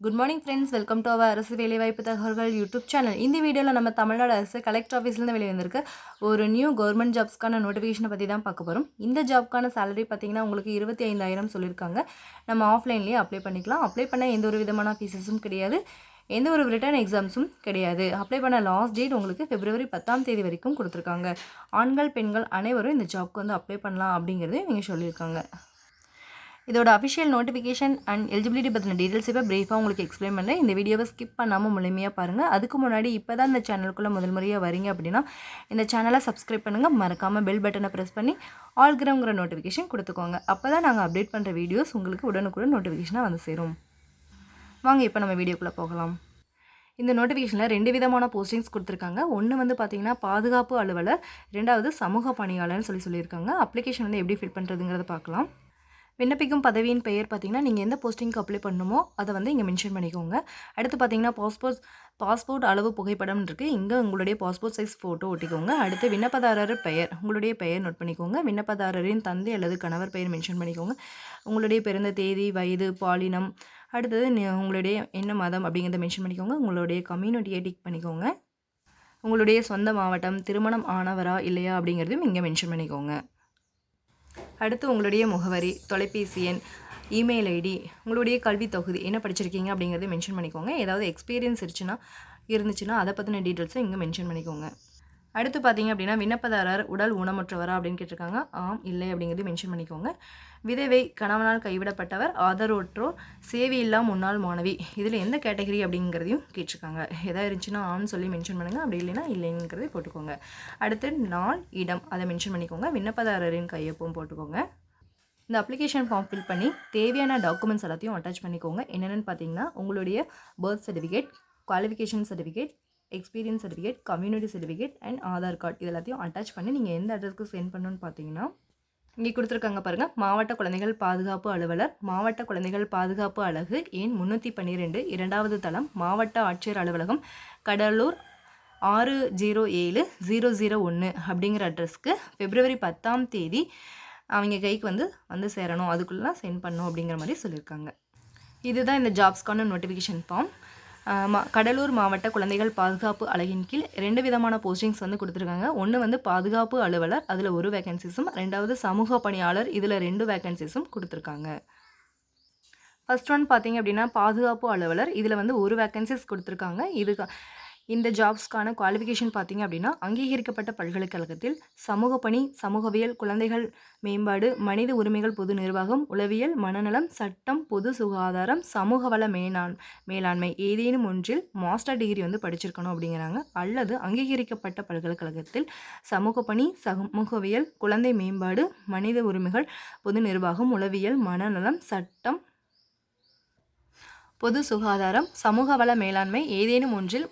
Good morning friends welcome to our அரசு வேலைவாய்ப்பு தகவல்கள் யூடியூப் சேனல் இந்த வீடியோவில் நம்ம தமிழ்நாடு அரசு கலெக்டர் ஆஃபீஸ்லேருந்து வெளியே வந்திருக்க ஒரு நியூ கவர்மெண்ட் ஜாப்ஸ்க்கான நோட்டிஃபிகேஷனை பற்றி தான் பார்க்க போகிறோம் இந்த ஜாப்க்கான சேலரி பார்த்தீங்கன்னா உங்களுக்கு இருபத்தி ஐந்தாயிரம் சொல்லியிருக்காங்க. நம்ம ஆஃப்லைன்லேயே அப்ளை பண்ணிக்கலாம். அப்ளை பண்ண எந்த ஒரு விதமான ஃபீஸஸும் கிடையாது. எந்த ஒரு ரிட்டர்ன் எக்ஸாம்ஸும் கிடையாது. அப்ளை பண்ண லாஸ்ட் டேட் உங்களுக்கு பிப்ரவரி பத்தாம் தேதி வரைக்கும் கொடுத்துருக்காங்க. ஆண்கள் பெண்கள் அனைவரும் இந்த ஜாப்க்கு வந்து அப்ளை பண்ணலாம் அப்படிங்கிறது இவங்க சொல்லியிருக்காங்க. இதோட அஃபிஷியல் நோட்டிஃபிகேஷன் அண்ட் எலிஜிபிலிட்டி பற்றின டீட்டெயில்ஸ் இப்போ பிரீஃபாக உங்களுக்கு எக்ஸ்பிளைன் பண்ணுறேன் இந்த வீடியோவை ஸ்கிப் பண்ணாமல் முழுமையாக பாருங்கள் அதுக்கு முன்னாடி இப்போ தான் இந்த சேனலுக்குள்ளே முதல் முறையாக வரீங்க அப்படின்னா இந்த சேனலை சப்ஸ்கிரைப் பண்ணுங்கள் மறக்காமல் பெல் பட்டனை ப்ரெஸ் பண்ணி ஆல்கிரங்கிற நோட்டிஃபிகேஷன் கொடுத்துக்கோங்க. அப்போ தான் நாங்கள் அப்டேட் பண்ணுற வீடியோஸ் உங்களுக்கு உடனுக்குடன் நோட்டிஃபிகேஷனாக வந்து சேரும். வாங்க இப்போ நம்ம வீடியோக்குள்ளே போகலாம். இந்த நோட்டிஃபிகேஷனில் ரெண்டு விதமான போஸ்டிங்ஸ் கொடுத்துருக்காங்க. ஒன்று வந்து பார்த்தீங்கன்னா பாதுகாப்பு அலுவலர். ரெண்டாவது சமூக பணியாளர்னு சொல்லி சொல்லியிருக்காங்க. அப்ளிகேஷன் வந்து எப்படி ஃபில் பண்ணுறதுங்கிறத பார்க்கலாம். விண்ணப்பிக்கும் பதவியின் பெயர் பார்த்தீங்கன்னா நீங்கள் எந்த போஸ்டிங்க்கு அப்ளை பண்ணணுமோ அதை வந்து இங்கே மென்ஷன் பண்ணிக்கோங்க. அடுத்து பார்த்தீங்கன்னா பாஸ்போர்ட் பாஸ்போர்ட் அளவு புகைப்படம் இருக்குது இங்கே உங்களுடைய பாஸ்போர்ட் சைஸ் ஃபோட்டோ ஒட்டிக்கோங்க. அடுத்து விண்ணப்பதாரர் பெயர் உங்களுடைய பெயர் நோட் பண்ணிக்கோங்க. விண்ணப்பதாரரின் தந்தை அல்லது கணவர் பெயர் மென்ஷன் பண்ணிக்கோங்க. உங்களுடைய பிறந்த தேதி வயது பாலினம் அடுத்தது உங்களுடைய என்ன மதம் அப்படிங்கிறத மென்ஷன் பண்ணிக்கோங்க. உங்களுடைய கம்யூனிட்டியை டிக் பண்ணிக்கோங்க. உங்களுடைய சொந்த மாவட்டம் திருமணம் ஆனவரா இல்லையா அப்படிங்கிறதையும் இங்கே மென்ஷன் பண்ணிக்கோங்க. அடுத்து உங்களுடைய முகவரி தொலைபேசி எண் இமெயில் ஐடி உங்களுடைய கல்வி தொகுதி என்ன படிச்சிருக்கீங்க அப்படிங்கிறத மென்ஷன் பண்ணிக்கோங்க. ஏதாவது எக்ஸ்பீரியன்ஸ் இருந்துச்சுன்னா இருந்துச்சுன்னா அதை பற்றின டீட்டெயில்ஸை இங்கே மென்ஷன் பண்ணிக்கோங்க. அடுத்து பார்த்தீங்க அப்படின்னா விண்ணப்பதாரர் உடல் ஊனமுற்றவரா அப்படின்னு கேட்டிருக்காங்க. ஆம் இல்லை அப்படிங்கிறது மென்ஷன் பண்ணிக்கோங்க. விதவை கணவனால் கைவிடப்பட்டவர் ஆதரவற்றோர் சேவையில்லா முன்னாள் மாணவி. இதில் எந்த கேட்டகரி அப்படிங்கிறதையும் கேட்டிருக்காங்க. எதாவது இருந்துச்சுன்னா ஆம் சொல்லி மென்ஷன் பண்ணுங்கள் அப்படி இல்லைன்னா இல்லைங்கிறதை போட்டுக்கோங்க. அடுத்து நாள் இடம். அதை மென்ஷன் பண்ணிக்கோங்க. விண்ணப்பதாரரின் கையொப்பம் போட்டுக்கோங்க. இந்த அப்ளிகேஷன் ஃபார்ம் ஃபில் பண்ணி தேவையான டாக்குமெண்ட்ஸ் எல்லாத்தையும் அட்டாச் பண்ணிக்கோங்க. என்னென்னு பார்த்தீங்கன்னா உங்களுடைய birth certificate qualification certificate experience certificate community certificate and Aadhaar card இது எல்லாத்தையும் அட்டாச் பண்ணி நீங்கள் எந்த அட்ரஸ்க்கு சென்ட் பண்ணணும்னு பார்த்தீங்கன்னா இங்கே கொடுத்துருக்காங்க பாருங்கள் மாவட்ட குழந்தைகள் பாதுகாப்பு அலுவலர் மாவட்ட குழந்தைகள் பாதுகாப்பு அலகு எண் முந்நூற்றி பன்னிரெண்டு இரண்டாவது தளம் மாவட்ட ஆட்சியர் அலுவலகம் கடலூர் ஆறு ஜீரோ ஏழு ஜீரோ ஜீரோ ஒன்று அப்படிங்கிற அட்ரஸ்க்கு பிப்ரவரி பத்தாம் தேதி அவங்க கைக்கு வந்து வந்து சேரணும் அதுக்குள்ளே சென்ட் பண்ணணும் அப்படிங்கிற மாதிரி சொல்லியிருக்காங்க. இதுதான் இந்த ஜாப்ஸ்க்கான நோட்டிஃபிகேஷன் ஃபார்ம் கடலூர் மாவட்ட குழந்தைகள் பாதுகாப்பு அழகின் கீழ் ரெண்டு விதமான போஸ்டிங்ஸ் வந்து கொடுத்துருக்காங்க. ஒன்று வந்து பாதுகாப்பு அலுவலர் அதில் ஒரு வேகன்சிஸும் ரெண்டாவது சமூக பணியாளர் இதில் ரெண்டு வேகன்சிஸும் கொடுத்துருக்காங்க. ஃபஸ்ட் ஒன் பார்த்தீங்க அப்படின்னா பாதுகாப்பு அலுவலர் இதில் வந்து ஒரு வேகன்சிஸ் கொடுத்துருக்காங்க. இதுக்கு இந்த ஜாப்ஸ்க்கான குவாலிஃபிகேஷன் பார்த்தீங்க அப்படின்னா அங்கீகரிக்கப்பட்ட பல்கலைக்கழகத்தில் சமூக பணி சமூகவியல் குழந்தைகள் மேம்பாடு மனித உரிமைகள் பொது நிர்வாகம் உளவியல் மனநலம் சட்டம் பொது சுகாதாரம் சமூக வள மேலாண் மேலாண்மை ஏதேனும் ஒன்றில் மாஸ்டர் டிகிரி வந்து படிச்சிருக்கணும் அப்படிங்கிறாங்க. அல்லது அங்கீகரிக்கப்பட்ட பல்கலைக்கழகத்தில் சமூக பணி சமூகவியல் குழந்தை மேம்பாடு மனித உரிமைகள் பொது நிர்வாகம் உளவியல் மனநலம் சட்டம் பொது சுகாதாரம் சமூக வள மேலாண்மை ஏதேனும் ஒன்றில்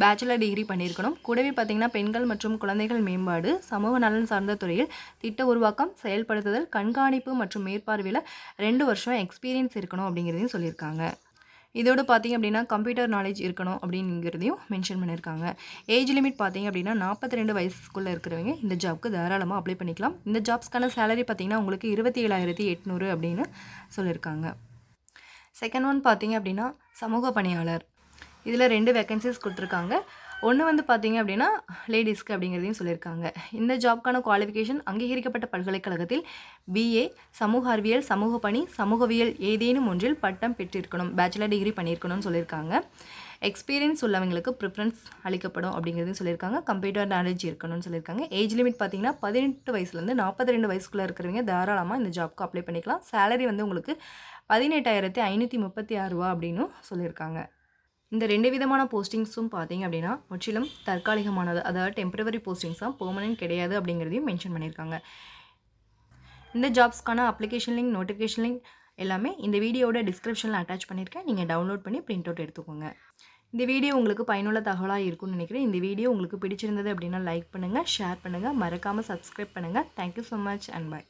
பேச்சுலர் டிகிரி பண்ணியிருக்கணும் கூடவே பார்த்திங்கன்னா பெண்கள் மற்றும் குழந்தைகள் மேம்பாடு சமூக நலன் சார்ந்த துறையில் திட்ட உருவாக்கம் செயல்படுத்துதல் கண்காணிப்பு மற்றும் மேற்பார்வையில் ரெண்டு வருஷம் எக்ஸ்பீரியன்ஸ் இருக்கணும் அப்படிங்கிறதையும் சொல்லியிருக்காங்க. இதோடு பார்த்திங்க அப்படின்னா கம்ப்யூட்டர் நாலேஜ் இருக்கணும் அப்படிங்கிறதையும் மென்ஷன் பண்ணியிருக்காங்க. ஏஜ் லிமிட் பார்த்திங்க அப்படின்னா நாற்பத்தி ரெண்டு வயசுக்குள்ளே இருக்கிறவங்க இந்த ஜாப்க்கு தாராளமாக அப்ளை பண்ணிக்கலாம். இந்த ஜாப்ஸ்க்கான சேலரி பார்த்திங்கன்னா உங்களுக்கு இருபத்தி ஏழாயிரத்தி எட்நூறு அப்படின்னு சொல்லியிருக்காங்க. செகண்ட் ஒன் பார்த்திங்க அப்படின்னா சமூக பணியாளர். இதில் ரெண்டு வேக்கன்சிஸ் கொடுத்துருக்காங்க. ஒன்று வந்து பார்த்தீங்க அப்படின்னா லேடிஸ்க்கு அப்படிங்கிறதையும் சொல்லியிருக்காங்க. இந்த ஜாப்க்கான குவாலிஃபிகேஷன் அங்கீகரிக்கப்பட்ட பல்கலைக்கழகத்தில் பிஏ சமூக அறிவியல் சமூக பணி சமூகவியல் ஏதேனும் ஒன்றில் பட்டம் பெற்றிருக்கணும். பேச்சுலர் டிகிரி பண்ணியிருக்கணும்னு சொல்லியிருக்காங்க. எக்ஸ்பீரியன்ஸ் உள்ளவங்களுக்கு ப்ரிஃபரன்ஸ் அளிக்கப்படும் அப்படிங்கிறதையும் சொல்லியிருக்காங்க. கம்ப்யூட்டர் நாலேஜ் இருக்கணும்னு சொல்லியிருக்காங்க. ஏஜ் லிமிட் பார்த்தீங்கன்னா பதினெட்டு வயசுலேருந்து நாற்பத்தி ரெண்டு வயசுக்குள்ளே இருக்கிறவங்க தாராளமாக இந்த ஜாப்க்கு அப்ளை பண்ணிக்கலாம். சேலரி வந்து உங்களுக்கு பதினெட்டாயிரத்தி ஐநூற்றி முப்பத்தி ஆறு ரூபா அப்படின்னும் சொல்லியிருக்காங்க. இந்த ரெண்டு விதமான போஸ்டிங்ஸும் பார்த்தீங்க அப்படின்னா முற்றிலும் தற்காலிகமானது. அதாவது டெம்பரவரி போஸ்டிங்ஸ் தான் பெர்மனன்ட் கிடையாது அப்படிங்கிறதையும் மென்ஷன் பண்ணியிருக்காங்க. இந்த ஜாப்ஸ்க்கான அப்ளிகேஷன் லிங்க் நோட்டிஃபிகேஷன் லிங்க் எல்லாமே இந்த வீடியோட டிஸ்கிரிப்ஷனில் அட்டாச் பண்ணியிருக்கேன். நீங்கள் டவுன்லோட் பண்ணி பிரிண்ட் அவுட் எடுத்துக்கோங்க. இந்த வீடியோ உங்களுக்கு பயனுள்ள தகவலாக இருக்கும்னு நினைக்கிறேன். இந்த வீடியோ உங்களுக்கு பிடிச்சிருந்தது அப்படின்னா லைக் பண்ணுங்கள் ஷேர் பண்ணுங்கள் மறக்காமல் சப்ஸ்கிரைப் பண்ணுங்கள் thank you so much and bye